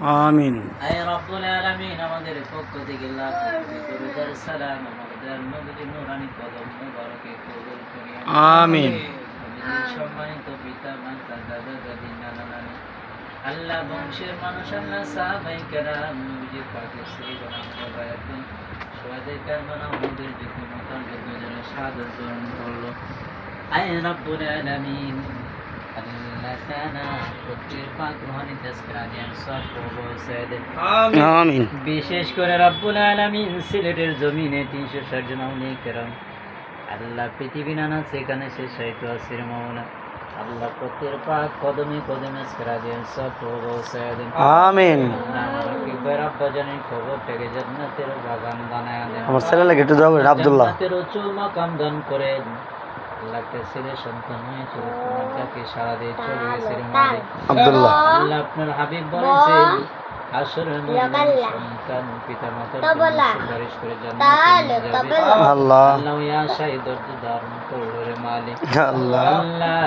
আমিন। আয় রব্বুল আলামিন আমাদের পক্ষ থেকে লাখ কোটি দরুদ সালাম আমাদের নবীর নূরানি কদম মুবারকে কবুল করিয়া আমিন। সম্মানিত পিতা মাতা দাদা দাদি নানা নানি। আল্লাহ বংশের মানুষ আল্লাহ সাহাবাই কেরাম নবীজির শ্রী গণাম বায়াতুন সোয়াদে কারবানা আমাদের যুদ্ধ মতান যুদ্ধ জনে সাদর গ্রহণ করল। আয় রব্বুল আলামিন। আল্লাহ বিশেষ করে রব্বুল আলামিন সিলেটের জমিনে তিনশো ষাট জন কেরাম। আল্লাহ পৃথিবী নানা সেখানে সে সাহিত্য আসির মাওলা আল্লাহ প্রত্যেক পাক কদমে কদমে সেরা দেন সব পৌঁছায় দেন আমিন। কিবার আব্বা জানের খবরটাকে জান্নাতের বাগান বানায় দেন। আমার ছেলে লাগে একটু করেন আব্দুল্লাহ। জান্নাতের উঁচু মাকাম দান করেন। আল্লাহ একটা ছেলে সন্তান হয়েছিল তোমার তাকে সারা দিয়ে চলে গেছে আব্দুল্লাহ। আল্লাহ আপনার হাবিব আসরের ময়দানে সন্তান পিতা মাতার সুপারিশ করে জান্নাতে আল্লাহ। আল্লাহ ওই আশায় ধৈর্য ধারণ করল রে মালিক আল্লাহ। আল্লাহ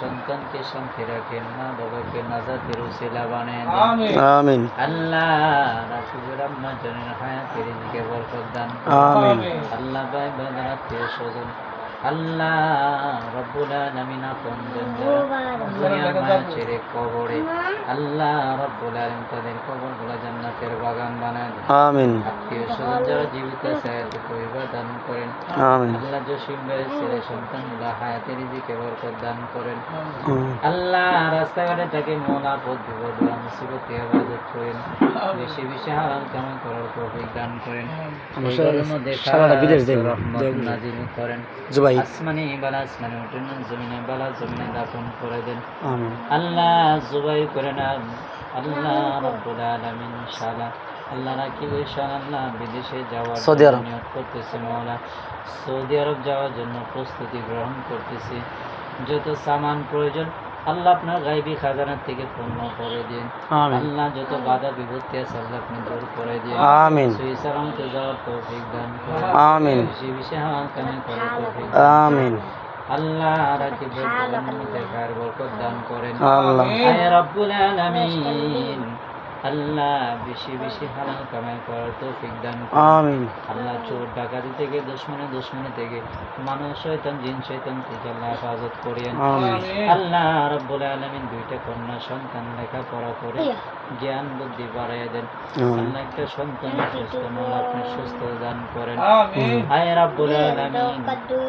সন্তানকে শান্তি রাখেন মা বাবাকে নাজাতের উসিলা বানায় আমিন। আল্লাহ রাসূলের আম্মা জানের হায়াতের দিকে বরকত দান আমিন। আল্লাহ ভাই বোনের আত্মীয় স্বজন আল্লাহ রব্বুল আলামিন আপন দুনিয়ার মায়া ছেড়ে কবরে আল্লাহ রব্বুল আলামিন তাদের কবরগুলো জান্নাতের বাগান বানায় আমিন। আত্মীয় স্বজন যারা জীবিত আছে পরিবার দান করেন। আমিন। আল্লাহ জসিম ভাইয়ের ছেলে সন্তানগুলো হায়াতের দিকে বরকত দান করেন। আল্লাহ রাস্তাঘাটে তাকে মোলা বিপদ মুসিবতে আবাদত করেন। বেশি বেশি হারাম কামাই করার তৌফিক দান করেন। সারাটা বিদেশ খাস রহমত নাজিল করেন। জুবাই আসমানি বালা আসমানি উঠেন জমিনে বালা জমিনে দাফন করে দেন। আমিন। আল্লাহ জুবাই করে না আল্লাহ রব্বুল আলামিন ইনশাআল্লাহ আল্লাহ রাকিব ইনশাআল্লাহ বিদেশে যাওয়ার সৌদি আরব। নিয়ত করতেছে মাওলা। সৌদি আরব যাওয়ার জন্য প্রস্তুতি গ্রহণ করতেছি। যত সামান প্রয়োজন আল্লাহ আপনার গাইবি খাজানার থেকে পূর্ণ করে দিন। আমিন। আল্লাহ যত বাধা বিপত্তি আছে আল্লাহ আপনি দূর করে দিন। আমিন। সুই সালামতে যাওয়ার তৌফিক দান আমিন। বেশি বেশি হাওয়ার কামে তৌফিক আমিন। আল্লাহ রাকিবের কার বরকত দান করেন আল্লাহ। রব্বুল আলামিন। আল্লাহ বেশি বেশি হালাল কামাই করার তৌফিক দান করেন। আমিন। আল্লাহ চোর ডাকাতি থেকে দুশ্মনে দুশ্মনে থেকে মানুষ শয়তান জিন শয়তান থেকে আল্লাহ হেফাজত করিয়েন। আমিন। আল্লাহ রব্বুল আলামিন দুইটা কন্যা সন্তান লেখাপড়া করে জ্ঞান বুদ্ধি বাড়াইয়া দেন। আমিন। আল্লাহ একটা সন্তান সুস্থ মন আপনি সুস্থ দান করেন। আয় রাব্বুল আলামিন।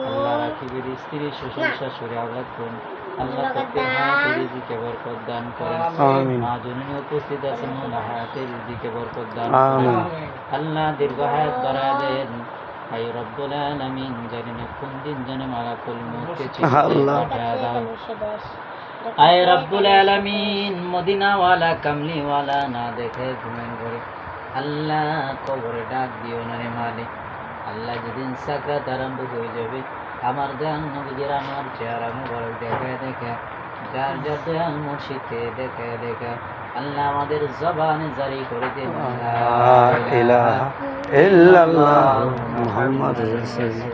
আল্লাহ রাখিবের স্ত্রী শ্বশুর শাশুড়ি আওলাদ কোন আল্লাহ তাকে হায়াতের রিজিকে বরকত দান করেন। আমিন। মা জননী উপস্থিত আছেন মোলা হায়াতের রিজিকে বরকত দান আমিন। করেন আল্লাহ দীর্ঘ হায়াত বাড়ায় দেন। আই রব্বুল আলামিন জানি না কোন দিন জানে মালাকুল মউতকে চিঠি আল্লাহ। পাঠায় দাও আয় রব্বুল আলামিন মদিনাওয়ালা কামলিওয়ালা না দেখে ঘুমেন ঘরে। আল্লাহ কবরে ডাক দিও না রে মালিক। আল্লাহ যেদিন সাকরাত আরম্ভ হয়ে যাবে আমার দয়াল নবীজির আমার চেহারা মুবারক দেখে দেখে যার যার দয়াল মুর্শিদকে দেখে দেখে আল্লাহ আমাদের জবানে জারি করে দেন। ইলাহা ইল্লাল্লাহ মুহাম্মাদুর রাসূলুল্লাহ।